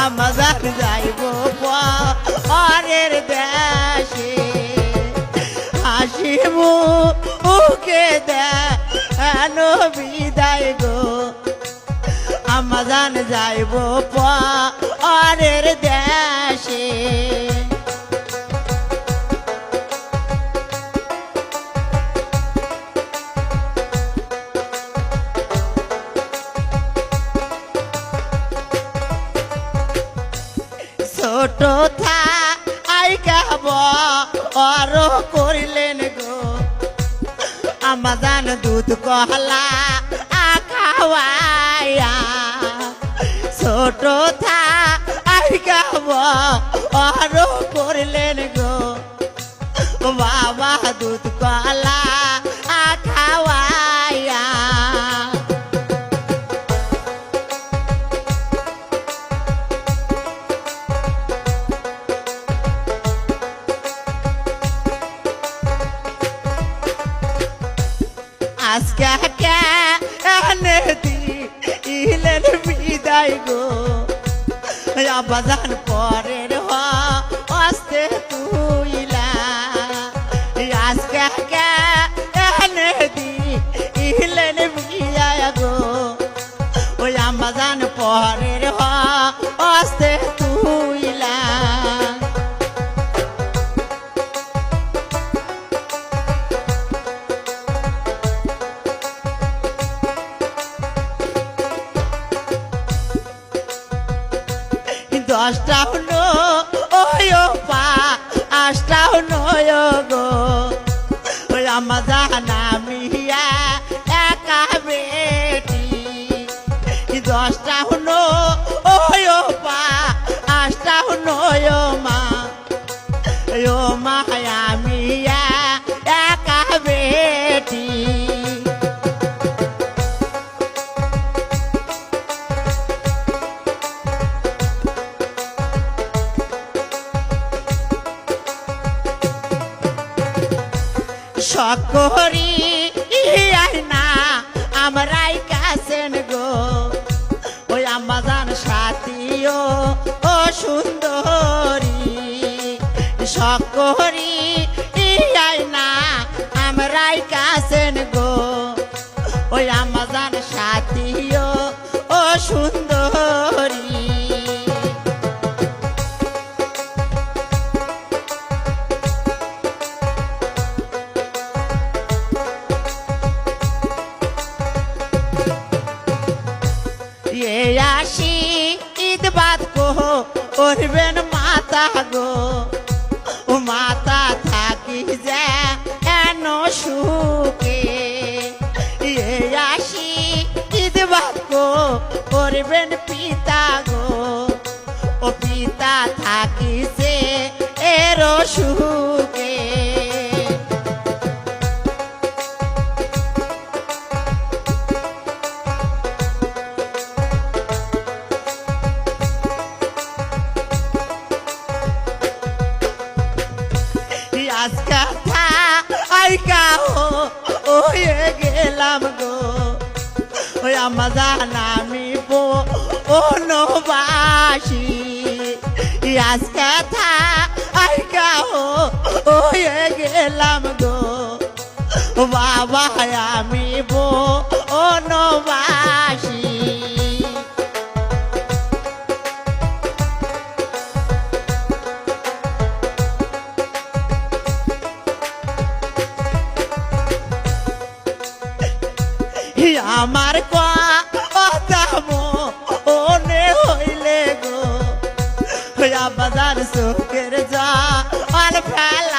Amazon যাইব পরের দেশে আসিব ওকে দেন বিদায় গো আমাজান যাইব পরের দেশে ছোট থা, আই গাব অর করিলেন গো। আমাদান দুধ কহলা আখাওয়াইয়া ছোট থা, আই গাব অর করিলেন গো। বাবা দুধ আজকে কেন দিলেন বিদায় গো। আবাদান পরের হ, অস্তে তুইলা। আজকে কেন দিলেন বিদায় গো। ওই আমাদান পরের হ দশটা হলো ওই পা আটটা নয় গো। ওই আমার জানা মিয়া একা বেটি দশটা সকরি না, আমরাই কাছেন গো। ওই আমাদান সাথীও, ও সুন্দরী। সকরি না, আমরাই কাছেন গো। ওই আমাদান সাথীও, ও সুন্দরী। করবেন মাতা গো। মাতা থাকি যা এন সুখে। আসি ঈদ কো করবেন পিতা গো। ও পিতা থাকি যে এর সুখে। থা আইকা ও ওয়ে গেলাম গো। ওই আমাজান আমি বো বনবাসী। আজকা থা আইকা ও গেলাম গো। বাবা আমার কথা মনে হইলে গো। বাজার সুখের যা আর ফেলা